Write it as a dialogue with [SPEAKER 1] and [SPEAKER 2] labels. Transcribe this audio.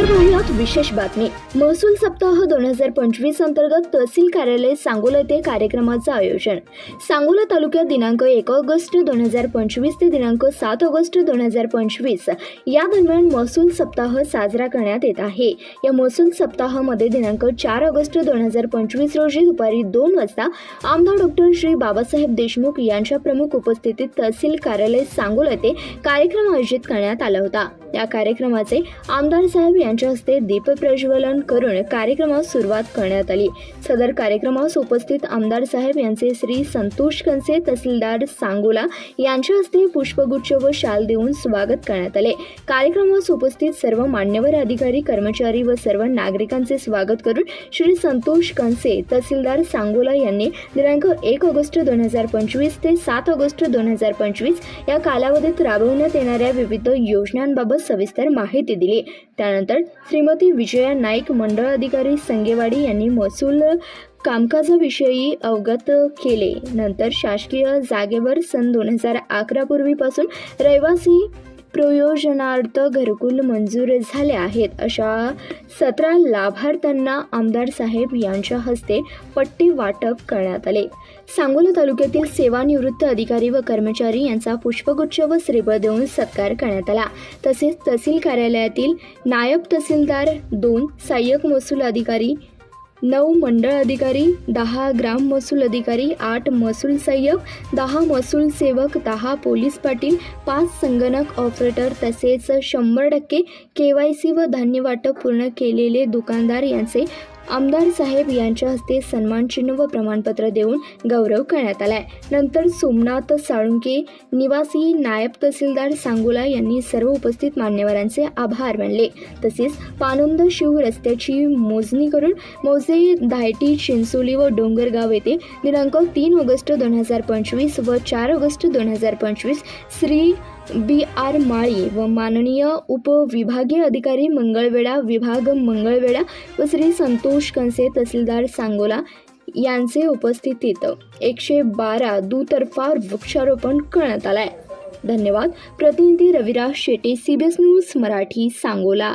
[SPEAKER 1] आज विशेष बातमी. महसूल सप्ताह दोन हजार पंचवीस अंतर्गत तहसील कार्यालय सांगोला येथे कार्यक्रमाचं आयोजन. सांगोला तालुक्यात दिनांक एक ऑगस्ट दोन हजार पंचवीस ते दिनांक सात ऑगस्ट दोन हजार पंचवीस या दरम्यान महसूल सप्ताह साजरा करण्यात येत आहे. या महसूल सप्ताहामध्ये दिनांक चार ऑगस्ट दोन हजार पंचवीस रोजी दुपारी दोन वाजता आमदार डॉक्टर श्री बाबासाहेब देशमुख यांच्या प्रमुख उपस्थितीत तहसील कार्यालय सांगोला येथे कार्यक्रम आयोजित करण्यात आला होता. या कार्यक्रमाचे आमदार साहेब यांच्या हस्ते दीपप्रज्वलन करून कार्यक्रमास सुरुवात करण्यात आली. सदर कार्यक्रमास उपस्थित आमदार साहेब यांचे श्री संतोष कंसे तहसीलदार सांगोला यांच्या हस्ते पुष्पगुच्छ व शाल देऊन स्वागत करण्यात आले. कार्यक्रमास उपस्थित सर्व मान्यवर अधिकारी कर्मचारी व सर्व नागरिकांचे स्वागत करून श्री संतोष कंसे तहसीलदार सांगोला यांनी दिनांक एक ऑगस्ट दोन हजार पंचवीस ते सात ऑगस्ट दोन हजार पंचवीस या कालावधीत राबवण्यात येणाऱ्या विविध योजनांबाबत सविस्तर माहिती दिली. त्यानंतर श्रीमती विजया नाईक मंडळ अधिकारी संगेवाडी यांनी महसूल कामकाजाविषयी अवगत केले. नंतर शासकीय जागेवर सन दोन हजार अकरा पूर्वीपासून रहिवासी प्रयोजनार्थ घरकुल मंजूर झाले आहेत. अशा सतरा लाभार्थ्यांना आमदार साहेब यांच्या हस्ते पट्टी वाटप करण्यात आले. सांगोला तालुक्यातील सेवानिवृत्त अधिकारी व कर्मचारी यांचा पुष्पगुच्छ व श्रीफळ देऊन सत्कार करण्यात आला. तसेच तहसील कार्यालयातील नायब तहसीलदार दोन सहाय्यक महसूल अधिकारी नऊ मंडळ अधिकारी दहा ग्राम महसूल अधिकारी आठ महसूल सहाय्यक दहा महसूल सेवक दहा पोलीस पाटील पाच संगणक ऑपरेटर तसेच शंभर टक्के के वाय सी व धान्य वाटप पूर्ण केलेले दुकानदार यांचे आमदार साहेब यांच्या हस्ते सन्मान चिन्ह व प्रमाणपत्र देऊन गौरव करण्यात आलाय. नंतर सोमनाथ साळुंके निवासी नायब तहसीलदार सांगोला यांनी सर्व उपस्थित मान्यवरांचे आभार मानले. तसेच पानंद शिव रस्त्याची मोजणी करून मोजे धायटी चिंचोली व डोंगरगाव येथे दिनांक तीन ऑगस्ट दोन हजार पंचवीस व चार ऑगस्ट दोन हजार पंचवीस श्री बी आर माळी व माननीय उपविभागीय अधिकारी मंगळवेढा विभाग मंगळवेढा व श्री संतोष कंसे तहसीलदार सांगोला यांचे उपस्थितीत एकशे बारा दुतर्फा वृक्षारोपण करण्यात आहे धन्यवाद. प्रतिनिधी रविराज शेटे सीबीएस न्यूज मराठी सांगोला.